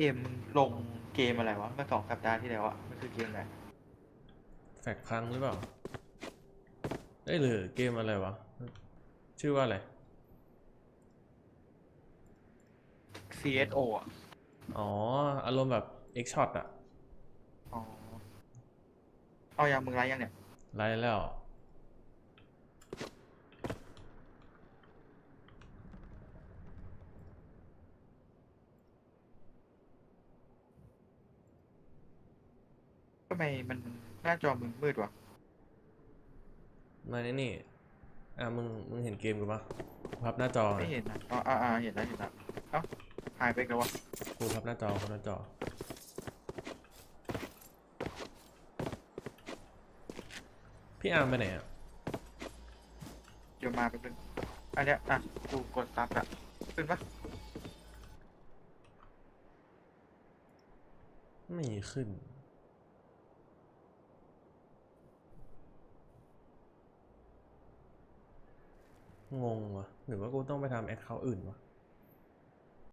เอ็มลงเกมอะไรวะเมื่อสองสัปดาห์ที่แล้วอะมันคือเกมอะไรแฟกพังหรือเปล่าเอ้ยหรือเกมอะไรวะ ชื่อว่าอะไร CSO อะอ๋อ อารมณ์แบบ X Shot อะอ๋อ เอายังมึงไรยังเนี่ยไล่แล้ว ทำไมมันหน้าจอมึงมืดวะมานี่นี่ อะมึง มึงเห็นเกมกูปะพับหน้าจอไม่เห็นนะอ๋ออ่าอ่าเห็นแล้วเห็นแล้วเอ้าหายไปอีกแล้ววะกูพับหน้าจอพับหน้าจอ พี่อาร์มไปไหนอะ เดี๋ยวมาเป็นงอันเนี้ยอะกูกดซับอะขึ้นปะไม่ขึ้น งงวะหรือว่ากูต้องไปทำแอคเคาท์อื่นวะ